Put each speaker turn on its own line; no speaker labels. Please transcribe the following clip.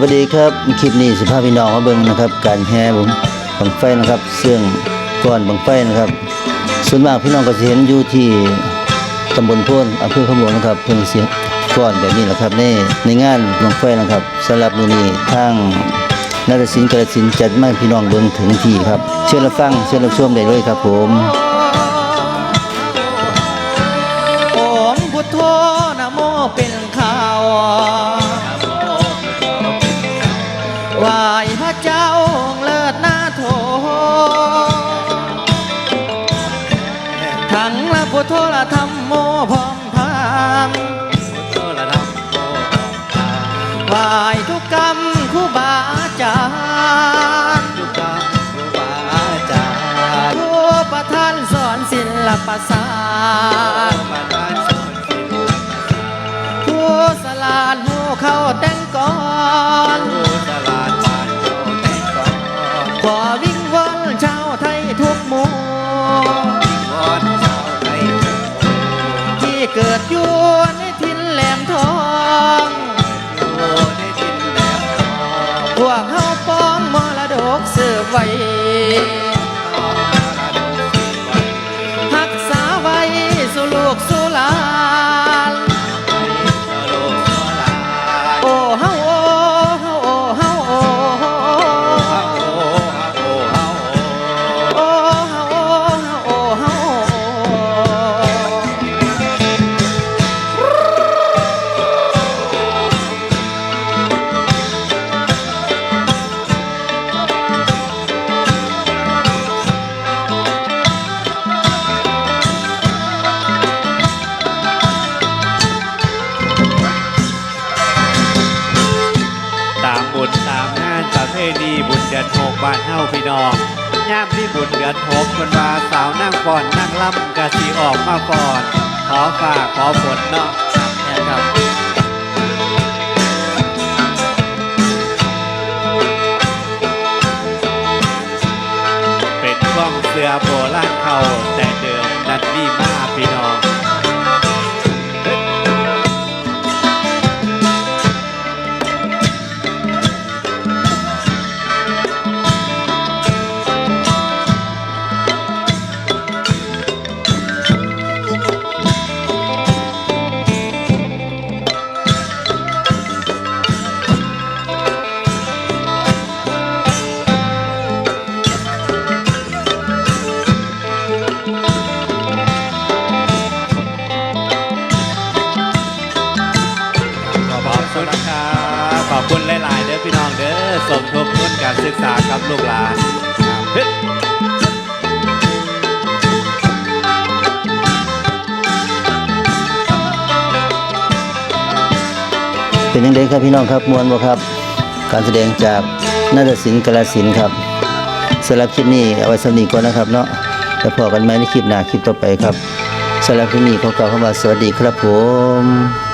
วัสดีครับ คลิปนี้สิพาพี่น้องมาเบิ่งนะครับ การแห่ผมบังไฟนะครับเสื่องก้อนบังไฟนะครับ ส่วนมากพี่น้องก็จะเห็นอยู่ที่ตำบลโพนอำเภอขมวงนะครับเพิ่งเสียก้อนแบบนี้แหละครับในในงานบังไฟนะครับสำหรับมือนี้ทางนาฏศิลป์กาฬสินธุ์จัดมาพี่น้องเบิ่งถึงที่ครับ เชิญรับฟังเชิญรับชมได้เลยครับผม
โอมพุทโธนะโมเป็น ไหวพระเจ้าองค์เลิศหน้าโถทั้งละพุทโธละธรรมโมพร้อมพางไหวทุกกรรมครูบาอาจารย์ผู้ประทานสอนศิลปศาสตร์ผู้สลาดผู้เข้าแต่ โมวอนเจ้าในที่เกิดอยู่ในทินแหลมทองอยู่ในทินแหลมทองพวกเฮาป้องมรดกเสือไว้
บ้านเฮาพี่น้องย่ามที่บุญเดือนหกคนว่าสาวนั่งก่อนนั่งล่ำกะสีออกมาก่อน ขอฝากขอฝนเนาะเนี่ครับเป็นข้องเสือโบราณเขา คุณหลาย ๆ เด้อพี่น้องเด้อสมทบทุนการศึกษากับลูกหลานเฮ้ย
เป็นยังไงครับพี่น้องครับมวนบ่ครับ การแสดงจากนาฏศิลป์กาฬสินธุ์ครับสำหรับคลิปนี้เอาไว้สำนีก่อนนะครับเนาะแล้วพอกันไหมในคลิปหน้าคลิปต่อไปครับสำหรับคลิปนี้ขอกล่าวคำว่าสวัสดีครับผม